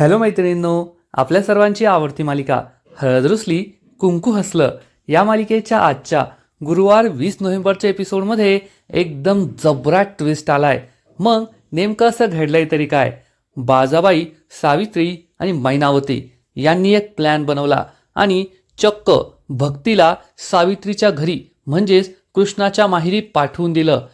Hello मैत्रिणींनो आपल्या सर्वांची आवडती मालिका हळद रुसली कुंकू हसलं या मालिकेच्या आजच्या गुरुवार वीस नोव्हेंबरच्या एपिसोडमध्ये एकदम जबराट ट्विस्ट आलाय. मग नेमकं असं घडलंय तरी काय? बाजाबाई सावित्री आणि मैनावती यांनी एक प्लॅन बनवला आणि चक्क भक्तीला सावित्रीच्या घरी म्हणजेच कृष्णाच्या माहेरी पाठवून दिलं.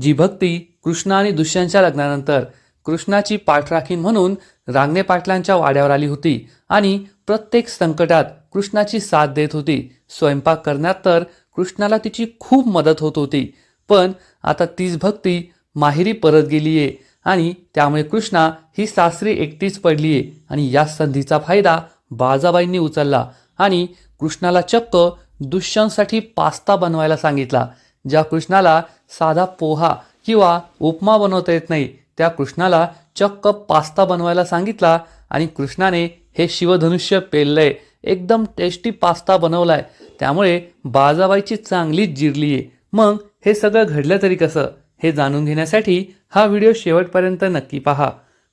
जी भक्ती कृष्णा आणि दुष्यांच्या लग्नानंतर कृष्णाची पाठराखीन म्हणून रांगणे पाटलांच्या वाड्यावर आली होती आणि प्रत्येक संकटात कृष्णाची साथ देत होती. स्वयंपाक करण्यात तर कृष्णाला तिची खूप मदत होत होती. पण आता तीच भक्ती माहेरी परत गेली आहे आणि त्यामुळे कृष्णा ही सासरी एकटीच पडली आहे आणि या संधीचा फायदा बाजाबाईंनी उचलला आणि कृष्णाला चक्क दुष्यंतसाठी पास्ता बनवायला सांगितला ज्या कृष्णाला साधा पोहा किंवा उपमा बनवता येत नाही त्या कृष्णाला चक्क पास्ता बनवायला सांगितला आणि कृष्णाने हे शिवधनुष्य पेललंय. एकदम टेस्टी पास्ता बनवलाय. त्यामुळे बाजाबाईची चांगलीच जिरली आहे मग हे सगळं घडलं तरी कसं? हे जाणून घेण्यासाठी हा व्हिडिओ शेवटपर्यंत नक्की पहा.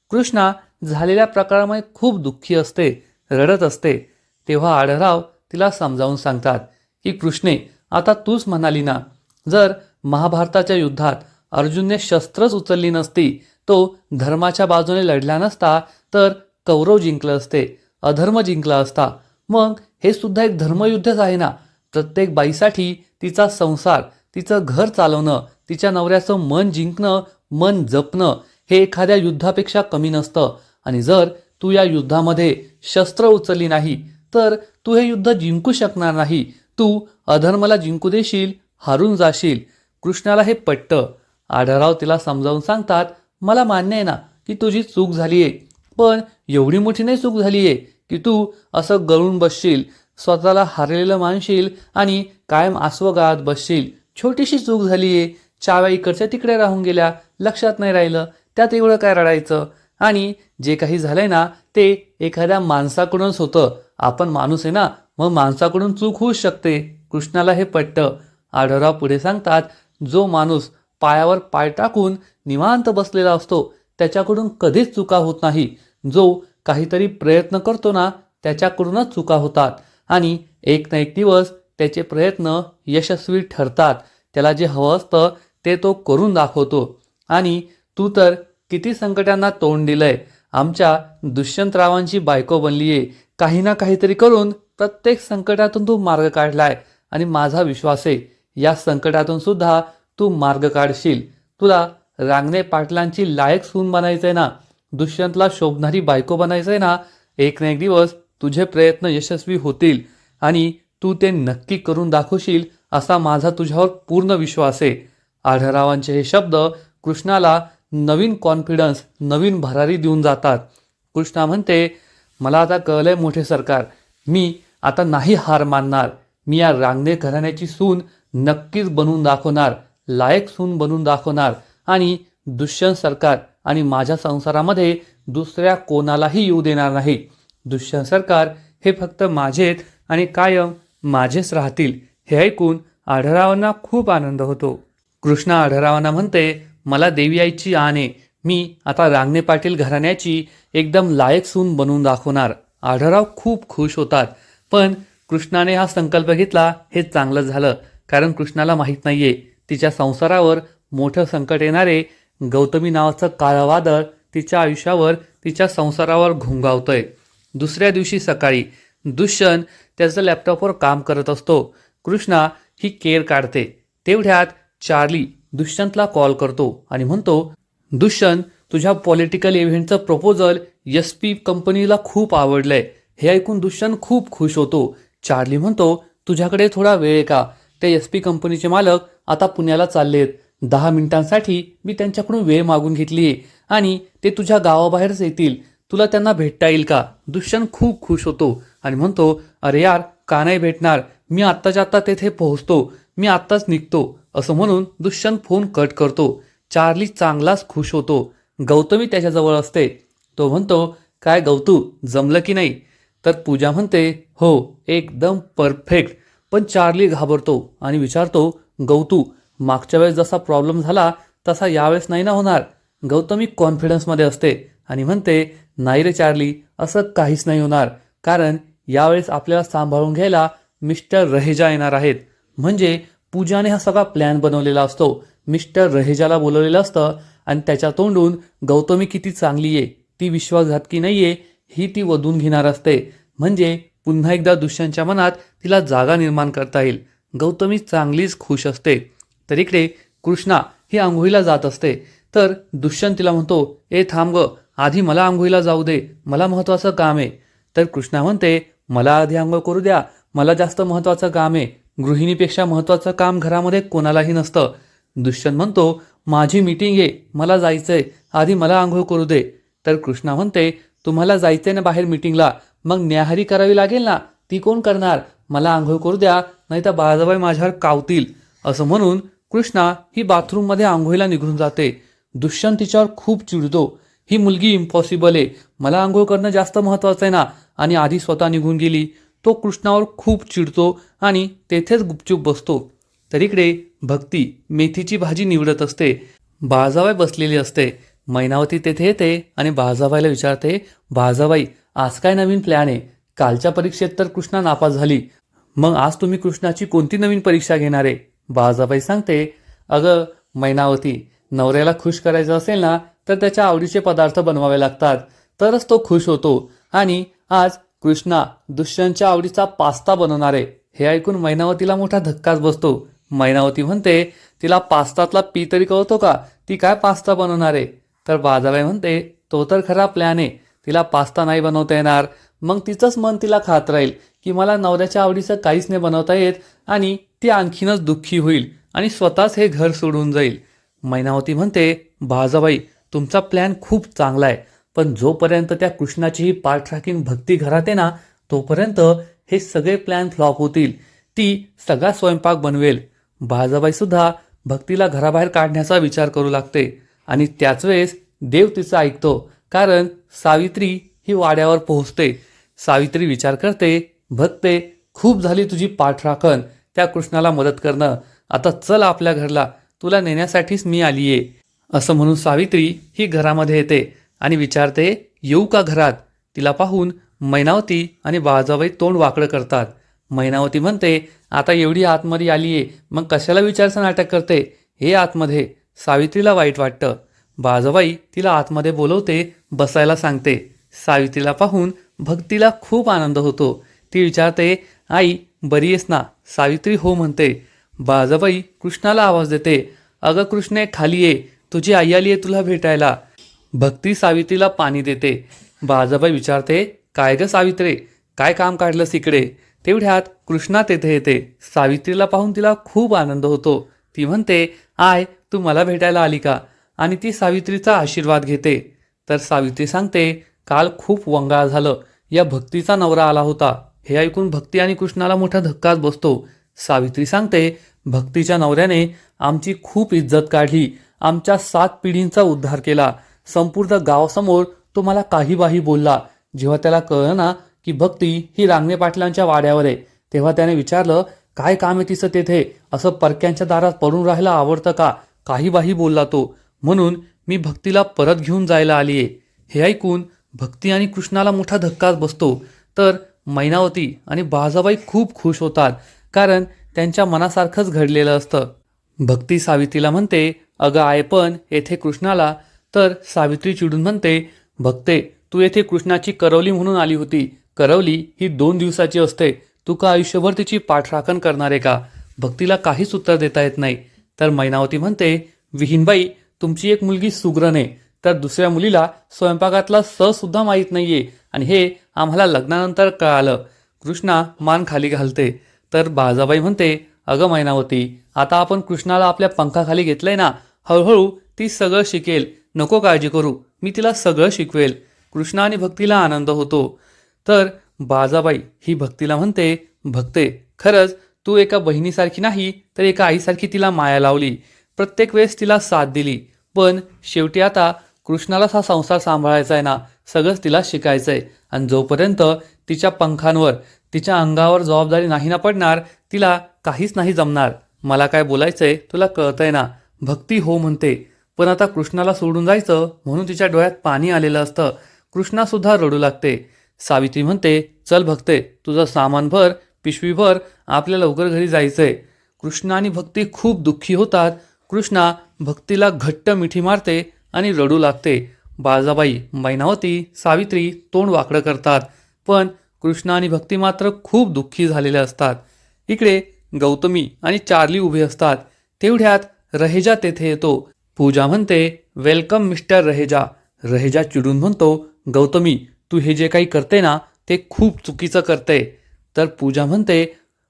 कृष्णा झालेल्या प्रकारामुळे खूप दुःखी असते रडत असते. तेव्हा आढळराव तिला समजावून सांगतात की कृष्णे आता तूच म्हणाली ना जर महाभारताच्या युद्धात अर्जुनने शस्त्रच उचलली नसती. तो धर्माच्या बाजूने लढला नसता तर कौरव जिंकलं असते अधर्म जिंकला असता. मग हे सुद्धा एक धर्मयुद्धच आहे ना? प्रत्येक बाईसाठी तिचा संसार तिचं घर चालवणं तिच्या नवऱ्याचं मन जिंकणं मन जपणं हे एखाद्या युद्धापेक्षा कमी नसतं. आणि जर तू या युद्धामध्ये शस्त्र उचलली नाही तर तू हे युद्ध जिंकू शकणार नाही. तू अधर्माला जिंकू देशील हारून जाशील. कृष्णाला हे पटतं. आढळराव तिला समजावून सांगतात मला मान्य आहे ना की तुझी चूक झाली आहे पण एवढी मोठी नाही चूक झाली आहे की तू असं गळून बसशील स्वतःला हारलेलं मानशील आणि कायम आस्वगात बसशील. छोटीशी चूक झाली आहे चाव्या इकडच्या तिकडे राहून गेल्या लक्षात नाही राहिलं त्यात एवढं काय रडायचं? आणि जे काही झालंय ना ते एखाद्या माणसाकडूनच होतं. आपण माणूस आहे ना मग माणसाकडून चूक होऊच शकते. कृष्णाला हे पटतं. आढळराव पुढे सांगतात जो माणूस पायावर पाय टाकून निवांत बसलेला असतो. त्याच्याकडून कधीच चुका होत नाही. जो काहीतरी प्रयत्न करतो ना त्याच्याकडूनच चुका होतात. आणि एक ना एक दिवस त्याचे प्रयत्न यशस्वी ठरतात. त्याला जे हवं असतं ते तो करून दाखवतो. आणि तू तर किती संकटांना तोंड दिलंय. आमच्या दुष्यंतरावांची बायको बनली आहे. काही ना काहीतरी करून प्रत्येक संकटातून तू मार्ग काढलाय. आणि माझा विश्वास आहे या संकटातून सुद्धा तू मार्ग काढशील. तुला रांगणे पाटलांची लायक सून बनायचं आहे ना. दुष्यंतला शोभणारी बायको बनायचंय ना. एक ना एक दिवस तुझे प्रयत्न यशस्वी होतील आणि तू ते नक्की करून दाखवशील असा माझा तुझ्यावर पूर्ण विश्वास आहे. आढळरावांचे हे शब्द कृष्णाला नवीन कॉन्फिडन्स नवीन भरारी देऊन जातात. कृष्णा म्हणते मला आता कळलंय मोठे सरकार. मी आता नाही हार मानणार. मी या रांगणे घराण्याची सून नक्कीच बनवून दाखवणार. लायक सून बनून दाखवणार आणि दुष्यंत सरकार आणि माझ्या संसारामध्ये दुसऱ्या कोणालाही येऊ देणार नाही. दुष्यंत सरकार हे फक्त माझेत आणि कायम माझेच राहतील हे ऐकून आढरावांना खूप आनंद होतो. कृष्णा आढरावांना म्हणते मला देवी आईची आणे मी आता रांगणे पाटील घराण्याची एकदम लायक सून बनवून दाखवणार. आढराव खूप खुश होतात. पण कृष्णाने हा संकल्प घेतला हे चांगलं झालं कारण कृष्णाला माहीत नाहीये. तिच्या संसारावर मोठं संकट येणारे गौतमी नावाचं काळवादळ तिच्या आयुष्यावर तिच्या संसारावर घुंगावतंय. दुसऱ्या दिवशी सकाळी दुष्यंत त्याचं लॅपटॉपवर काम करत असतो. कृष्णा ही केर काढते. तेवढ्यात चार्ली दुष्यंतला कॉल करतो आणि म्हणतो दुष्यंत तुझ्या पॉलिटिकल इव्हेंटचं प्रपोजल एस पी कंपनीला खूप आवडलंय. हे ऐकून दुष्यंत खूप खुश होतो. चार्ली म्हणतो तुझ्याकडे थोडा वेळ आहे का? ते एस पी कंपनीचे मालक आता पुण्याला चाललेत. दहा मिनिटांसाठी मी त्यांच्याकडून वेळ मागून घेतली आहे आणि ते तुझ्या गावाबाहेरच येतील. तुला त्यांना भेटता येईल का? दुष्यंत खूप खुश होतो आणि म्हणतो अरे यार का नाही भेटणार? मी आत्ताच्या आत्ता तेथे पोहोचतो. मी आत्ताच निघतो. असं म्हणून दुष्यंत फोन कट करतो. चार्ली चांगलाच खुश होतो. गौतमी त्याच्याजवळ असते. तो म्हणतो काय गौतू जमलं की नाही? तर पूजा म्हणते हो एकदम परफेक्ट. पण चार्ली घाबरतो आणि विचारतो गौतू मागच्या वेळेस जसा प्रॉब्लेम झाला तसा यावेळेस नाही ना होणार. गौतमी कॉन्फिडन्समध्ये असते आणि म्हणते नाही रे चार्ली असं काहीच नाही होणार. कारण यावेळेस आपल्याला सांभाळून घ्यायला मिस्टर रहेजा येणार आहेत. म्हणजे पूजाने हा सगळा प्लॅन बनवलेला असतो. मिस्टर रहेजाला बोलवलेलं असतं आणि त्याच्या तोंडून गौतमी किती चांगली आहे ती विश्वासघातकी आहे ही ती वधून घेणार असते. म्हणजे पुन्हा एकदा दुष्यांच्या मनात तिला जागा निर्माण करता येईल. गौतमी चांगलीच खुश असते. तर इकडे कृष्णा ही आंघोळीला जात असते. तर दुष्यंत तिला म्हणतो ए थांब ग आधी मला आंघोळीला जाऊ दे. मला महत्त्वाचं काम आहे. तर कृष्णा म्हणते मला आधी आंघोळ करू द्या. मला जास्त महत्त्वाचं काम आहे. गृहिणीपेक्षा महत्त्वाचं काम घरामध्ये कोणालाही नसतं. दुष्यंत म्हणतो माझी मीटिंग आहे. मला जायचंय. आधी मला आंघोळ करू दे. तर कृष्णा म्हणते तुम्हाला जायचंय ना बाहेर मीटिंगला मग न्याहारी करावी लागेल ना? ती कोण करणार? मला आंघोळ करू द्या नाही तर बाळाबाई माझ्यावर कावतील असं म्हणून कृष्णा ही बाथरूममध्ये आंघोळीला निघून जाते. दुष्यंत तिच्यावर खूप चिडतो. ही मुलगी इम्पॉसिबल आहे. मला आंघोळ करणं जास्त महत्त्वाचं आहे ना? आणि आधी स्वतः निघून गेली. तो कृष्णावर खूप चिडतो आणि तेथेच गुपचूप बसतो. तर इकडे भक्ती मेथीची भाजी निवडत असते. बाळजाबाई बसलेली असते. मैनावती तेथे येते आणि बाळजाबाईला विचारते बाळजाबाई आज काय नवीन प्लॅन आहे? कालच्या परीक्षेत तर कृष्णा नापास झाली. मग आज तुम्ही कृष्णाची कोणती नवीन परीक्षा घेणार आहे? बाळजाबाई सांगते अगं मैनावती नवऱ्याला खुश करायचं असेल ना तर त्याच्या आवडीचे पदार्थ बनवावे लागतात. तरच तो खुश होतो. आणि आज कृष्णा दुष्यंतच्या आवडीचा पास्ता बनवणार आहे. हे ऐकून मैनावतीला मोठा धक्काच बसतो. मैनावती म्हणते तिला पास्तातला पी तरी कळतो का? ती काय पास्ता बनवणार आहे? तर बाजाबाई म्हणते तो तर खरा प्लॅन आहे. तिला पास्ता नाही बनवता येणार. मग तिचंच मन तिला खात राहील. की मला नवऱ्याच्या आवडीचं काहीच नाही बनवता येत आणि ती आणखीनच दुःखी होईल आणि स्वतःच हे घर सोडून जाईल. मैनावती म्हणते बाजाबाई तुमचा प्लॅन खूप चांगला आहे पण जोपर्यंत त्या कृष्णाची ही पाठराखीण भक्ती घरात आहे ना तोपर्यंत हे सगळे प्लॅन फ्लॉप होतील. ती सगळा स्वयंपाक बनवेल. बाजाबाई सुद्धा भक्तीला घराबाहेर काढण्याचा विचार करू लागते आणि त्याच वेळेस देव तिचं ऐकतो कारण सावित्री ही वाड्यावर पोहोचते. सावित्री विचार करते भक्ते खूप झाली तुझी पाठराखण त्या कृष्णाला मदत करणं. आता चल आपल्या घरला तुला नेण्यासाठीच मी आली आहे असं म्हणून सावित्री ही घरामध्ये येते आणि विचारते येऊ का घरात? तिला पाहून मैनावती आणि बाळजाबाई तोंड वाकडं करतात. मैनावती म्हणते आता एवढी आतमध्ये आली आहे मग कशाला विचारचं नाटक करते? हे आतमध्ये. सावित्रीला वाईट वाटतं. बाळजाबाई तिला आतमध्ये बोलवते बसायला सांगते. सावित्रीला पाहून भक्तीला खूप आनंद होतो. ती विचारते आई बरी आहेस ना? सावित्री हो म्हणते. बाजाबाई कृष्णाला आवाज देते. अगं कृष्णे खाली ये. तुझी आई आली आहे तुला भेटायला. भक्ती सावित्रीला पाणी देते. बाजाबाई विचारते काय ग सावित्रे? काय काम काढलंस इकडे? तेवढ्यात कृष्णा तेथे येते. सावित्रीला पाहून तिला खूप आनंद होतो. ती म्हणते आय तू मला भेटायला आली का? आणि ती सावित्रीचा आशीर्वाद घेते. तर सावित्री सांगते काल खूप वंगाळ झालं. या भक्तीचा नवरा आला होता. हे ऐकून भक्ती आणि कृष्णाला मोठा धक्काच बसतो. सावित्री सांगते भक्तीच्या नवऱ्याने आमची खूप इज्जत काढली. आमच्या सात पिढींचा उद्धार केला. संपूर्ण गावासमोर तो मला काही बाही बोलला. जेव्हा त्याला कळलं ना की भक्ती ही रांगणे पाटलांच्या वाड्यावर आहे तेव्हा त्याने विचारलं काय काम आहे तिचं तेथे? असं परक्यांच्या दारात पडून राहायला आवडतं का? काही बाही बोलला तो. म्हणून मी भक्तीला परत घेऊन जायला आली आहे हे ऐकून भक्ती आणि कृष्णाला मोठा धक्काच बसतो. तर मैनावती आणि बाजाबाई खूप खुश होतात कारण त्यांच्या मनासारखंच घडलेलं असतं. भक्ती सावित्रीला म्हणते अगं आय पण येथे कृष्णाला. तर सावित्री चिडून म्हणते भक्ते तू येथे कृष्णाची करवली म्हणून आली होती. करवली ही दोन दिवसाची असते. तू का आयुष्यभर तिची पाठराखण करणार आहे का? भक्तीला काहीच उत्तर देता येत नाही. तर मैनावती म्हणते विहीनबाई तुमची एक मुलगी सुग्रण आहे. तर दुसऱ्या मुलीला स्वयंपाकातला स सुद्धा माहीत नाहीये. आणि हे आम्हाला लग्नानंतर कळालं. कृष्णा मान खाली घालते. तर बाजाबाई म्हणते अगं मैनावती आता आपण कृष्णाला आपल्या पंखाखाली घेतलंय ना हळूहळू ती सगळं शिकेल. नको काळजी करू मी तिला सगळं शिकवेल. कृष्णा आणि भक्तीला आनंद होतो. तर बाजाबाई ही भक्तीला म्हणते भक्ते खरंच तू एका बहिणीसारखी नाही तर एका आईसारखी तिला माया लावली. प्रत्येक वेळेस तिला साथ दिली. पण शेवटी आता कृष्णालाच हा संसार सांभाळायचा आहे ना सगळंच तिला शिकायचं आहे आणि जोपर्यंत तिच्या पंखांवर तिच्या अंगावर जबाबदारी नाही ना पडणार तिला काहीच नाही जमणार. मला काय बोलायचंय तुला कळतंय ना. भक्ती हो म्हणते. पण आता कृष्णाला सोडून जायचं म्हणून तिच्या डोळ्यात पाणी आलेलं असतं. कृष्णासुद्धा रडू लागते. सावित्री म्हणते चल भक्ते तुझं सामान भर पिशवी भर आपल्या लवकर घरी जायचंय. कृष्णा आणि भक्ती खूप दुःखी होतात. कृष्णा भक्तीला घट्ट मिठी मारते. आणि रडू लागते. बाळजाबाई मैनावती सावित्री तोंड वाकडं करतात. पण कृष्णा आणि भक्ती मात्र खूप दुःखी झालेले असतात. इकडे गौतमी आणि चार्ली उभे असतात. तेवढ्यात रहेजा तेथे येतो. पूजा म्हणते वेलकम मिस्टर रहेजा. रहेजा चिडून म्हणतो गौतमी तू हे जे काही करते ना ते खूप चुकीचं करते. तर पूजा म्हणते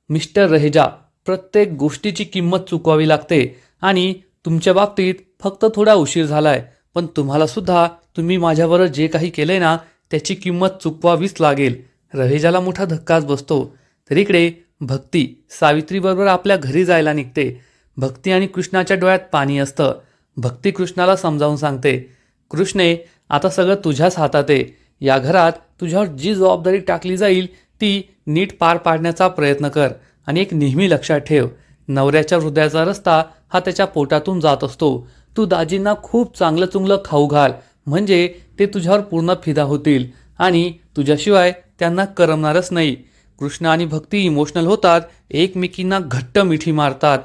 मिस्टर रहेजा प्रत्येक गोष्टीची किंमत चुकवावी लागते आणि तुमच्या बाबतीत फक्त थोडा उशीर झालाय पण तुम्हाला सुद्धा तुम्ही माझ्याबरोबर जे काही केलंय ना त्याची किंमत चुकवावीच लागेल. रहेजाला मोठा धक्काच बसतो. तर इकडे भक्ती सावित्रीबरोबर आपल्या घरी जायला निघते. भक्ती आणि कृष्णाच्या डोळ्यात पाणी असतं. भक्ती कृष्णाला समजावून सांगते कृष्णे आता सगळं तुझ्याच हातात आहे. या घरात तुझ्यावर जी जबाबदारी टाकली जाईल ती नीट पार पाडण्याचा प्रयत्न कर आणि एक नेहमी लक्षात ठेव. नवऱ्याच्या हृदयाचा रस्ता हा त्याच्या पोटातून जात असतो. तू दाजींना खूप चांगलं चुंगलं खाऊ घाल. म्हणजे ते तुझ्यावर पूर्ण फिदा होतील. आणि तुझ्याशिवाय त्यांना करमणारच नाही. कृष्ण आणि भक्ती इमोशनल होतात. एकमेकींना घट्ट मिठी मारतात.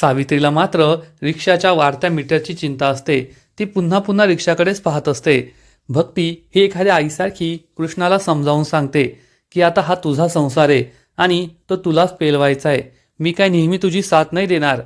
सावित्रीला मात्र रिक्षाच्या वाढत्या मीटरची चिंता असते. ती पुन्हा पुन्हा रिक्षाकडेच पाहत असते. भक्ती ही एखाद्या आईसारखी कृष्णाला समजावून सांगते की आता हा तुझा संसार आहे आणि तो तुलाच पेलवायचा आहे. मी काय नेहमी तुझी साथ नाही देणार.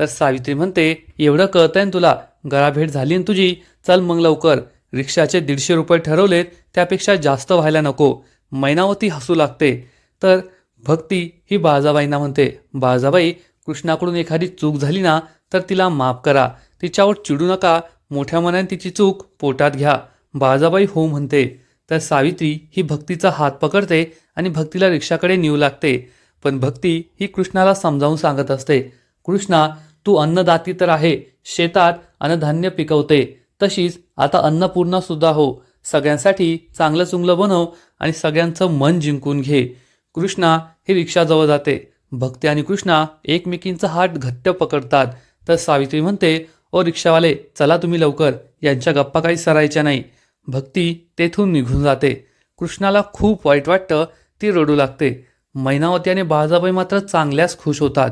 तर सावित्री म्हणते एवढं कळतंय ना तुला? गळाभेट झाली ना तुझी? चल मग लवकर. रिक्षाचे दीडशे रुपये ठरवलेत त्यापेक्षा जास्त व्हायला नको. मैनावती हसू लागते. तर भक्ती ही बाळजाबाईंना म्हणते बाळजाबाई कृष्णाकडून एखादी चूक झाली ना तर तिला माफ करा. तिच्यावर चिडू नका. मोठ्या मनाने तिची चूक पोटात घ्या. बाळजाबाई हो म्हणते. तर सावित्री ही भक्तीचा हात पकडते आणि भक्तीला रिक्षाकडे नेऊ लागते. पण भक्ती ही कृष्णाला समजावून सांगत असते कृष्णा तू अन्नदाती तर आहे शेतात अन्नधान्य पिकवते तशीच आता अन्नपूर्णा सुद्धा हो. सगळ्यांसाठी चांगलं चुंगलं बनव आणि सगळ्यांचं मन जिंकून घे. कृष्णा ही रिक्षाजवळ जाते. भक्ती आणि कृष्णा एकमेकींचा हात घट्ट पकडतात. तर सावित्री म्हणते ओ रिक्षावाले चला तुम्ही लवकर. यांच्या गप्पा काही सरायच्या नाही. भक्ती तेथून निघून जाते. कृष्णाला खूप वाईट वाटतं ती रडू लागते. मैनावती आणि बाळजाबाई मात्र चांगल्याच खुश होतात.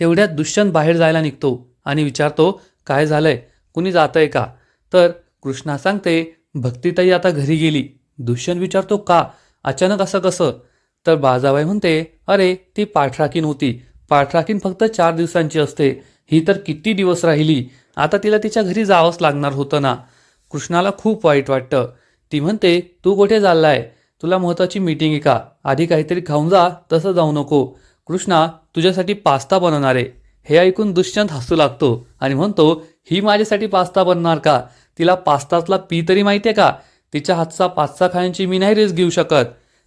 तेवढ्यात दुष्यंत बाहेर जायला निघतो आणि विचारतो काय झालंय? कुणी जातंय का? तर कृष्णा सांगते भक्तीताई आता घरी गेली. दुष्यंत विचारतो का? अचानक असं कसं? तर बाजाबाई म्हणते अरे ती पाठराखीन होती. पाठराखीन फक्त चार दिवसांची असते. ही तर किती दिवस राहिली? आता तिला तिच्या घरी जावंच लागणार होतं ना. कृष्णाला खूप वाईट वाटतं. ती म्हणते तू कुठे चाललाय? तुला महत्वाची मीटिंग आहे का? आधी काहीतरी खाऊन जा तसं जाऊ नको. कृष्णा तुझ्यासाठी पास्ता बनवणार. आहे हे ऐकून दुष्यंत हसू लागतो आणि म्हणतो ही माझ्यासाठी पास्ता बनणार का? तिला पास्तातला पी तरी माहिती आहे का? तिच्या हातचा पास्ता खाण्याची मी नाही रेस घेऊ शकत.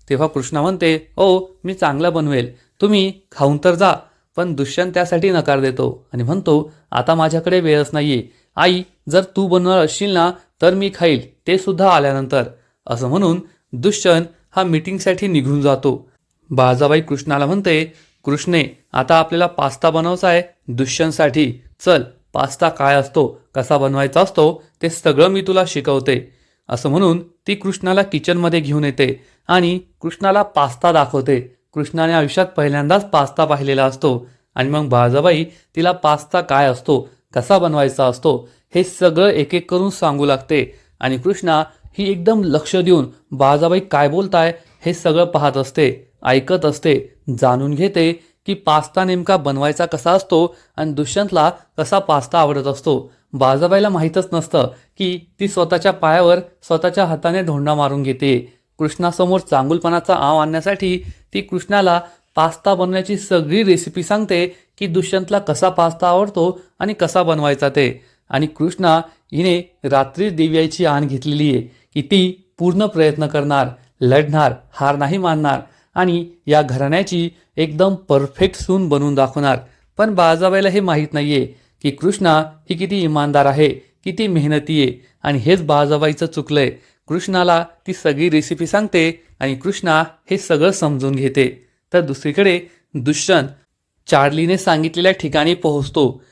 तेव्हा कृष्णा म्हणते ओ मी चांगला बनवेल. तुम्ही खाऊन तर जा पण दुष्यंत त्यासाठी नकार देतो. आणि म्हणतो आता माझ्याकडे वेळच नाहीये. आई जर तू बनवणार असशील ना तर मी खाईल. ते सुद्धा आल्यानंतर. असं म्हणून दुष्यंत हा मीटिंगसाठी निघून जातो. बाळजाबाई कृष्णाला म्हणते कृष्णे आता आपल्याला पास्ता बनवायचा आहे दुष्यंतसाठी चल पास्ता काय असतो कसा बनवायचा असतो ते सगळं मी तुला शिकवते. असं म्हणून ती कृष्णाला किचनमध्ये घेऊन येते आणि कृष्णाला पास्ता दाखवते. कृष्णाने आयुष्यात पहिल्यांदाच पास्ता पाहिलेला असतो आणि मग बाळजाबाई तिला पास्ता काय असतो कसा बनवायचा असतो हे सगळं एक एक करून सांगू लागते आणि कृष्णा ही एकदम लक्ष देऊन बाळजाबाई काय बोलताय हे सगळं पाहत असते. ऐकत असते. जाणून घेते की पास्ता नेमका बनवायचा कसा असतो आणि दुष्यंतला कसा पास्ता आवडत असतो. बाजाबाईला माहीतच नसतं की ती स्वतःच्या पायावर स्वतःच्या हाताने धोंडा मारून घेते. कृष्णासमोर चांगुलपणाचा आव आणण्यासाठी ती कृष्णाला पास्ता बनवण्याची सगळी रेसिपी सांगते की दुष्यंतला कसा पास्ता आवडतो आणि कसा बनवायचा ते. आणि कृष्णा हिने रात्री दिव्याची आण घेतलेली आहे की ती पूर्ण प्रयत्न करणार लढणार हार नाही मानणार. आणि या घराण्याची एकदम परफेक्ट सून बनवून दाखवणार. पण बाळजाबाईला हे माहीत नाही आहे की कृष्णा ही किती इमानदार आहे किती मेहनती आहे आणि हेच बाळजाबाईचं आहे कृष्णाला ती सगळी रेसिपी सांगते आणि कृष्णा हे सगळं समजून घेते. तर दुसरीकडे दुष्यंत चार्लीने सांगितलेल्या ठिकाणी पोहोचतो.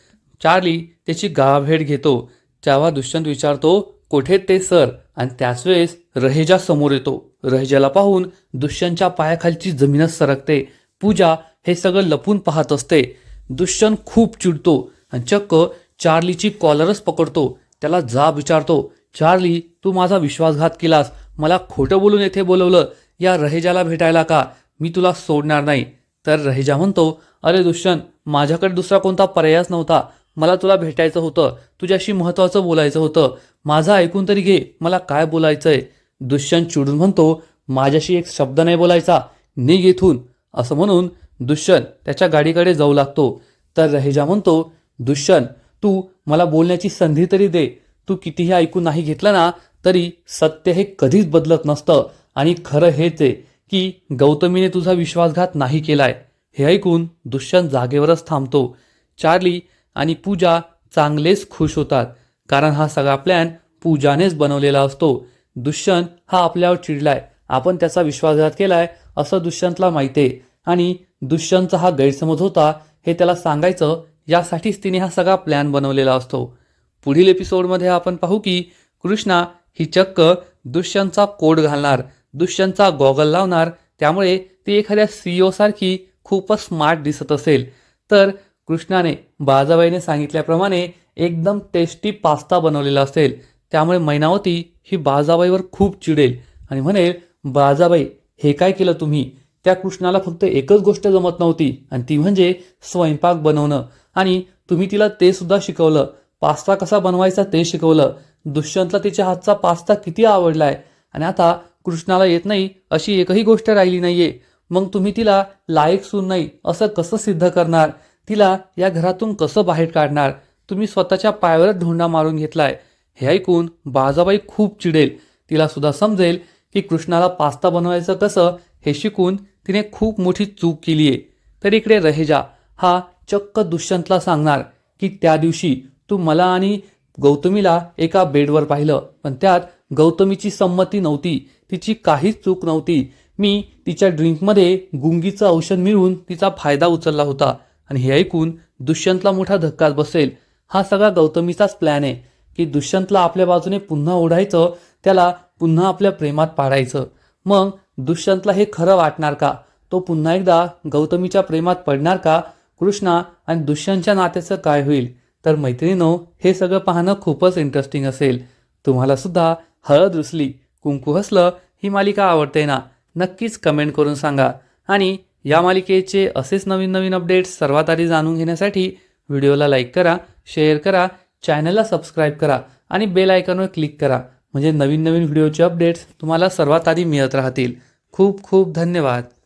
चार्ली त्याची गावाभेट घेतो. तेव्हा दुष्यंत विचारतो कोठे ते सर आणि त्याच वेळेस रहेजा समोर येतो. रहेजाला पाहून दुष्यंतच्या पायाखालची जमीनच सरकते. पूजा हे सगळं लपून पाहत असते. दुष्यंत खूप चिडतो आणि चक्क चार्लीची कॉलरच पकडतो. त्याला जाब विचारतो चार्ली तू माझा विश्वासघात केलास. मला खोटं बोलून येथे बोलवलं. या रहेजाला भेटायला का? मी तुला सोडणार नाही. तर रहेजा म्हणतो अरे दुष्यंत माझ्याकडे दुसरा कोणता पर्यायच नव्हता. मला तुला भेटायचं होतं. तुझ्याशी महत्त्वाचं बोलायचं होतं. माझं ऐकून तरी घे. मला काय बोलायचंय? दुष्यंत चिडून म्हणतो माझ्याशी एक शब्द नाही बोलायचा. निघ इथून. असं म्हणून दुष्यंत त्याच्या गाडीकडे जाऊ लागतो. तर रहेजा म्हणतो दुष्यंत तू मला बोलण्याची संधी तरी दे. तू कितीही ऐकून नाही घेतलं ना तरी सत्य हे कधीच बदलत नसतं. आणि खरं हेच आहे की गौतमीने तुझा विश्वासघात नाही केलाय. हे ऐकून दुष्यंत जागेवरच थांबतो. चार्ली आणि पूजा चांगलेच खुश होतात. कारण हा सगळा प्लॅन पूजानेच बनवलेला असतो. दुष्यंत हा आपल्यावर चिडलाय. आपण त्याचा विश्वासघात केलाय असं दुष्यंतला माहिती आहे. आणि दुष्यंतचा हा गैरसमज होता हे त्याला सांगायचं यासाठीच तिने हा सगळा प्लॅन बनवलेला असतो. पुढील एपिसोडमध्ये आपण पाहू की कृष्णा ही चक्क दुष्यंतचा कोड घालणार दुष्यंतचा गॉगल लावणार. त्यामुळे ती एखाद्या सीईओ सारखी खूपच स्मार्ट दिसत असेल. तर कृष्णाने बाजाबाईने सांगितल्याप्रमाणे एकदम टेस्टी पास्ता बनवलेला असेल. त्यामुळे मैनावती ही बाजाबाईवर खूप चिडेल आणि म्हणेल बाजाबाई हे काय केलं तुम्ही? त्या कृष्णाला फक्त एकच गोष्ट जमत नव्हती आणि ती म्हणजे स्वयंपाक बनवणं. आणि तुम्ही तिला ते सुद्धा शिकवलं. पास्ता कसा बनवायचा ते शिकवलं. दुष्यंतला तिच्या हातचा पास्ता किती आवडलाय. आणि आता कृष्णाला येत नाही अशी एकही गोष्ट राहिली नाहीये. मग तुम्ही तिला लायक सून नाही असं कसं सिद्ध करणार? तिला या घरातून कसं बाहेर काढणार? तुम्ही स्वतःच्या पायावरच धोंडा मारून घेतलाय. हे ऐकून बाजाबाई खूप चिडेल. तिला सुद्धा समजेल की कृष्णाला पास्ता बनवायचं कसं हे शिकून तिने खूप मोठी चूक केली आहे तर इकडे रहेजा हा चक्क दुष्यंतला सांगणार की त्या दिवशी तू मला आणि गौतमीला एका बेडवर पाहिलं पण त्यात गौतमीची संमती नव्हती. तिची काहीच चूक नव्हती. मी तिच्या ड्रिंकमध्ये गुंगीचं औषध मिळवून तिचा फायदा उचलला होता. आणि हे ऐकून दुष्यंतला मोठा धक्काच बसेल. हा सगळा गौतमीचाच प्लॅन आहे की दुष्यंतला आपल्या बाजूने पुन्हा ओढायचं त्याला पुन्हा आपल्या प्रेमात पाडायचं. मग दुष्यंतला हे खरं वाटणार का? तो पुन्हा एकदा गौतमीच्या प्रेमात पडणार का? कृष्णा आणि दुष्यंतच्या नात्याचं काय होईल? तर मैत्रिणीनो हे सगळं पाहणं खूपच इंटरेस्टिंग असेल. तुम्हाला सुद्धा हळद रुसली कुंकू हसलं ही मालिका आवडते ना? नक्कीच कमेंट करून सांगा. आणि या मालिकेचे असेच नवीन नवीन अपडेट्स सर्वात आधी जाणून घेण्यासाठी व्हिडिओला लाईक करा शेअर करा चॅनलला सबस्क्राईब करा आणि बेल आयकॉनवर क्लिक करा. म्हणजे नवीन नवीन व्हिडिओचे अपडेट्स तुम्हाला सर्वात आधी मिळत राहतील. खूप खूप धन्यवाद.